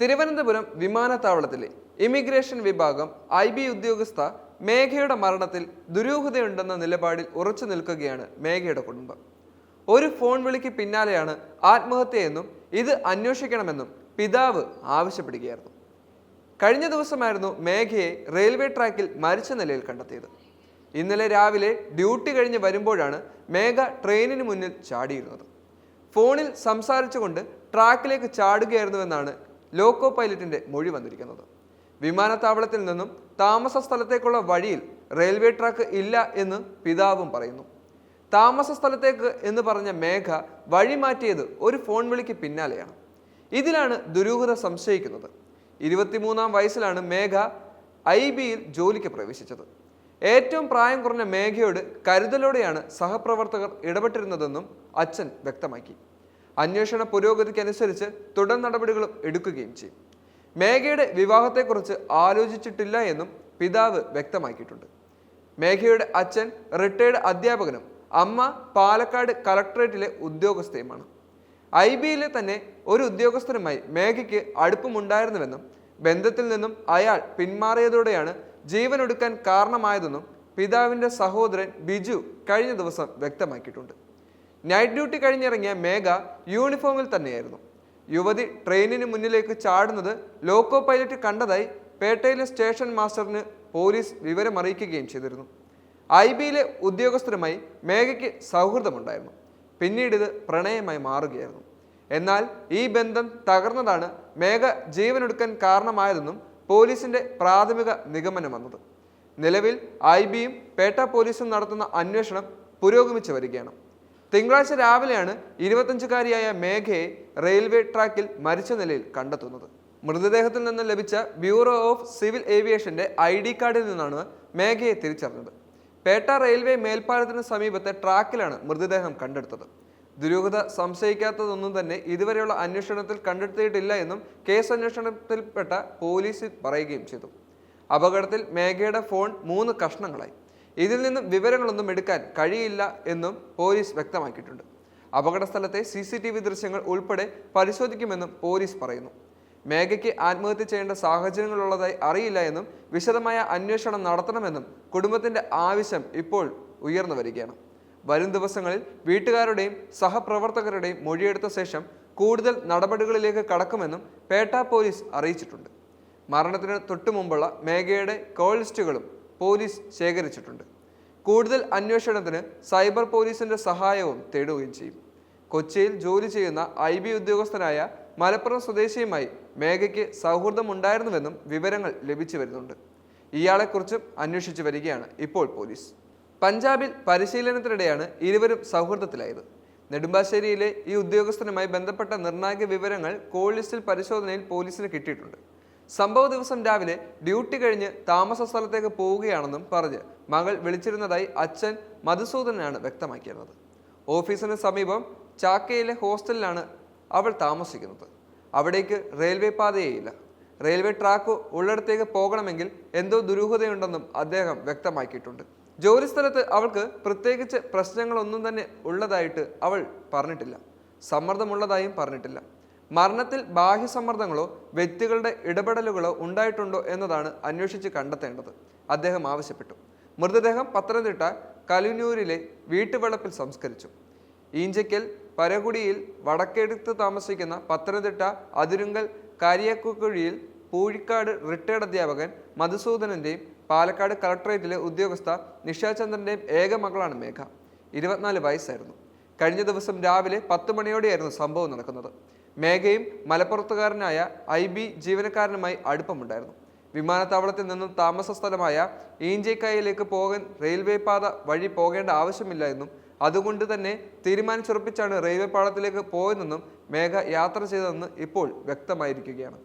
തിരുവനന്തപുരം വിമാനത്താവളത്തിലെ ഇമിഗ്രേഷൻ വിഭാഗം I B ഉദ്യോഗസ്ഥ മേഘയുടെ മരണത്തിൽ ദുരൂഹതയുണ്ടെന്ന നിലപാടിൽ ഉറച്ചു നിൽക്കുകയാണ് മേഘയുടെ കുടുംബം. ഒരു ഫോൺ വിളിക്ക് പിന്നാലെയാണ് ആത്മഹത്യയെന്നും ഇത് അന്വേഷിക്കണമെന്നും പിതാവ് ആവശ്യപ്പെടുകയായിരുന്നു. കഴിഞ്ഞ ദിവസമായിരുന്നു മേഘയെ റെയിൽവേ ട്രാക്കിൽ മരിച്ച നിലയിൽ കണ്ടെത്തിയത്. ഇന്നലെ രാവിലെ ഡ്യൂട്ടി കഴിഞ്ഞ് വരുമ്പോഴാണ് മേഘ ട്രെയിനിന് മുന്നിൽ ചാടിയിരുന്നത്. ഫോണിൽ സംസാരിച്ചുകൊണ്ട് ട്രാക്കിലേക്ക് ചാടുകയായിരുന്നുവെന്നാണ് ലോക്കോ പൈലറ്റിന്റെ മൊഴി വന്നിരിക്കുന്നത്. വിമാനത്താവളത്തിൽ നിന്നും താമസ സ്ഥലത്തേക്കുള്ള വഴിയിൽ റെയിൽവേ ട്രാക്ക് ഇല്ല എന്ന് പിതാവും പറയുന്നു. താമസ സ്ഥലത്തേക്ക് എന്ന് പറഞ്ഞ മേഘ വഴി മാറ്റിയത് ഒരു ഫോൺ വിളിക്ക് പിന്നാലെയാണ്. ഇതിലാണ് ദുരൂഹത സംശയിക്കുന്നത്. ഇരുപത്തിമൂന്നാം വയസ്സിലാണ് മേഘ ഐ ബിയിൽ ജോലിക്ക് പ്രവേശിച്ചത്. ഏറ്റവും പ്രായം കുറഞ്ഞ മേഘയോട് കരുതലോടെയാണ് സഹപ്രവർത്തകർ ഇടപെട്ടിരുന്നതെന്നും അച്ഛൻ വ്യക്തമാക്കി. അന്വേഷണ പുരോഗതിക്കനുസരിച്ച് തുടർ നടപടികളും എടുക്കുകയും ചെയ്യും. മേഘയുടെ വിവാഹത്തെക്കുറിച്ച് ആലോചിച്ചിട്ടില്ല എന്നും പിതാവ് വ്യക്തമാക്കിയിട്ടുണ്ട്. മേഘയുടെ അച്ഛൻ റിട്ടയർഡ് അധ്യാപകനും അമ്മ പാലക്കാട് കളക്ടറേറ്റിലെ ഉദ്യോഗസ്ഥയുമാണ്. ഐ ബിയിലെ തന്നെ ഒരു ഉദ്യോഗസ്ഥനുമായി മേഘയ്ക്ക് അടുപ്പമുണ്ടായിരുന്നുവെന്നും ബന്ധത്തിൽ നിന്നും അയാൾ പിന്മാറിയതോടെയാണ് ജീവനൊടുക്കാൻ കാരണമായതെന്നും പിതാവിന്റെ സഹോദരൻ ബിജു കഴിഞ്ഞ ദിവസം വ്യക്തമാക്കിയിട്ടുണ്ട്. നൈറ്റ് ഡ്യൂട്ടി കഴിഞ്ഞിറങ്ങിയ മേഘ യൂണിഫോമിൽ തന്നെയായിരുന്നു. യുവതി ട്രെയിനിന് മുന്നിലേക്ക് ചാടുന്നത് ലോക്കോ പൈലറ്റ് കണ്ടതായി പേട്ടയിലെ സ്റ്റേഷൻ മാസ്റ്ററിന് പോലീസ് വിവരമറിയിക്കുകയും ചെയ്തിരുന്നു. ഐ ബിയിലെ ഉദ്യോഗസ്ഥരുമായി മേഘയ്ക്ക് സൗഹൃദമുണ്ടായിരുന്നു. പിന്നീട് ഇത് പ്രണയമായി മാറുകയായിരുന്നു. എന്നാൽ ഈ ബന്ധം തകർന്നതാണ് മേഘ ജീവനൊടുക്കാൻ കാരണമായതെന്നും പോലീസിന്റെ പ്രാഥമിക നിഗമനം വന്നത്. നിലവിൽ ഐ ബിയും പേട്ട പോലീസും നടത്തുന്ന അന്വേഷണം പുരോഗമിച്ചു വരികയാണ്. തിങ്കളാഴ്ച രാവിലെയാണ് ഇരുപത്തഞ്ചുകാരിയായ മേഘയെ റെയിൽവേ ട്രാക്കിൽ മരിച്ച നിലയിൽ കണ്ടെത്തുന്നത്. മൃതദേഹത്തിൽ നിന്ന് ലഭിച്ച ബ്യൂറോ ഓഫ് സിവിൽ ഏവിയേഷന്റെ ഐ ഡി കാർഡിൽ നിന്നാണ് മേഘയെ തിരിച്ചറിഞ്ഞത്. പേട്ട റെയിൽവേ മേൽപ്പാലത്തിന് സമീപത്തെ ട്രാക്കിലാണ് മൃതദേഹം കണ്ടെടുത്തത്. ദുരൂഹത സംശയിക്കാത്തതൊന്നും തന്നെ ഇതുവരെയുള്ള അന്വേഷണത്തിൽ കണ്ടെത്തിയിട്ടില്ല എന്നും കേസ് അന്വേഷണത്തിൽപ്പെട്ട പോലീസ് പറയുകയും ചെയ്തു. അപകടത്തിൽ മേഘയുടെ ഫോൺ മൂന്ന് കഷ്ണങ്ങളായി. ഇതിൽ നിന്നും വിവരങ്ങളൊന്നും എടുക്കാൻ കഴിയില്ല എന്നും പോലീസ് വ്യക്തമാക്കിയിട്ടുണ്ട്. അപകട സ്ഥലത്തെ സി സി ടി വി ദൃശ്യങ്ങൾ ഉൾപ്പെടെ പരിശോധിക്കുമെന്നും പോലീസ് പറയുന്നു. മേഘയ്ക്ക് ആത്മഹത്യ ചെയ്യേണ്ട സാഹചര്യങ്ങളുള്ളതായി അറിയില്ല എന്നും വിശദമായ അന്വേഷണം നടത്തണമെന്നും കുടുംബത്തിന്റെ ആവശ്യം ഇപ്പോൾ ഉയർന്നു വരികയാണ്. വരും ദിവസങ്ങളിൽ വീട്ടുകാരുടെയും സഹപ്രവർത്തകരുടെയും മൊഴിയെടുത്ത ശേഷം കൂടുതൽ നടപടികളിലേക്ക് കടക്കുമെന്നും പേട്ട പോലീസ് അറിയിച്ചിട്ടുണ്ട്. മരണത്തിന് തൊട്ടുമുമ്പുള്ള മേഘയുടെ കോൾ ലിസ്റ്റുകളും പോലീസ് ശേഖരിച്ചിട്ടുണ്ട്. കൂടുതൽ അന്വേഷണത്തിന് സൈബർ പോലീസിന്റെ സഹായവും തേടുകയും ചെയ്യും. കൊച്ചിയിൽ ജോലി ചെയ്യുന്ന ഐ ബി ഉദ്യോഗസ്ഥനായ മലപ്പുറം സ്വദേശിയുമായി മേഘയ്ക്ക് സൗഹൃദമുണ്ടായിരുന്നുവെന്നും വിവരങ്ങൾ ലഭിച്ചു വരുന്നുണ്ട്. ഇയാളെക്കുറിച്ചും അന്വേഷിച്ചു വരികയാണ് ഇപ്പോൾ പോലീസ്. പഞ്ചാബിൽ പരിശീലനത്തിനിടെയാണ് ഇരുവരും സൗഹൃദത്തിലായത്. നെടുമ്പാശ്ശേരിയിലെ ഈ ഉദ്യോഗസ്ഥനുമായി ബന്ധപ്പെട്ട നിർണായക വിവരങ്ങൾ കോൾ ലിസ്റ്റിൽ പരിശോധനയിൽ പോലീസിന് കിട്ടിയിട്ടുണ്ട്. സംഭവ ദിവസം രാവിലെ ഡ്യൂട്ടി കഴിഞ്ഞ് താമസ സ്ഥലത്തേക്ക് പോവുകയാണെന്നും പറഞ്ഞ് മകൾ വിളിച്ചിരുന്നതായി അച്ഛൻ മധുസൂദനാണ് വ്യക്തമാക്കിയിരുന്നത്. ഓഫീസിന് സമീപം ചാക്കയിലെ ഹോസ്റ്റലിലാണ് അവൾ താമസിക്കുന്നത്. അവിടേക്ക് റെയിൽവേ പാതയേയില്ല റെയിൽവേ ട്രാക്ക് ഉള്ളിടത്തേക്ക് പോകണമെങ്കിൽ എന്തോ ദുരൂഹതയുണ്ടെന്നും അദ്ദേഹം വ്യക്തമാക്കിയിട്ടുണ്ട്. ജോലിസ്ഥലത്ത് അവൾക്ക് പ്രത്യേകിച്ച് പ്രശ്നങ്ങളൊന്നും തന്നെ ഉള്ളതായിട്ട് അവൾ പറഞ്ഞിട്ടില്ല. സമ്മർദ്ദമുള്ളതായും പറഞ്ഞിട്ടില്ല. മരണത്തിൽ ബാഹ്യസമ്മർദ്ദങ്ങളോ വ്യക്തികളുടെ ഇടപെടലുകളോ ഉണ്ടായിട്ടുണ്ടോ എന്നതാണ് അന്വേഷിച്ച് കണ്ടെത്തേണ്ടത്. അദ്ദേഹം ആവശ്യപ്പെട്ടു. മൃതദേഹം പത്തനംതിട്ട കലുനൂരിലെ വീട്ടുവളപ്പിൽ സംസ്കരിച്ചു. ഈഞ്ചയ്ക്കൽ പരകുടിയിൽ വടക്കെടുത്ത് താമസിക്കുന്ന പത്തനംതിട്ട അതിരുങ്കൽ കാരിയക്കുഴിയിൽ പൂഴിക്കാട് റിട്ടയർഡ് അധ്യാപകൻ മധുസൂദനന്റെയും പാലക്കാട് കളക്ടറേറ്റിലെ ഉദ്യോഗസ്ഥ നിഷാചന്ദ്രന്റെയും ഏക മകളാണ് മേഘ. ഇരുപത്തിനാല് വയസ്സായിരുന്നു. കഴിഞ്ഞ ദിവസം രാവിലെ പത്ത് മണിയോടെയായിരുന്നു സംഭവം നടക്കുന്നത്. മേഘയും മലപ്പുറത്തുകാരനായ ഐ ബി ജീവനക്കാരനുമായി അടുപ്പമുണ്ടായിരുന്നു. വിമാനത്താവളത്തിൽ നിന്നും താമസ സ്ഥലമായ ഈഞ്ചേക്കായയിലേക്ക് പോകാൻ റെയിൽവേ പാത വഴി പോകേണ്ട ആവശ്യമില്ല എന്നും അതുകൊണ്ട് തന്നെ തീരുമാനിച്ചുറപ്പിച്ചാണ് റെയിൽവേ പാളത്തിലേക്ക് പോയതെന്നും മേഘ യാത്ര ചെയ്തതെന്ന് ഇപ്പോൾ വ്യക്തമായിരിക്കുകയാണ്.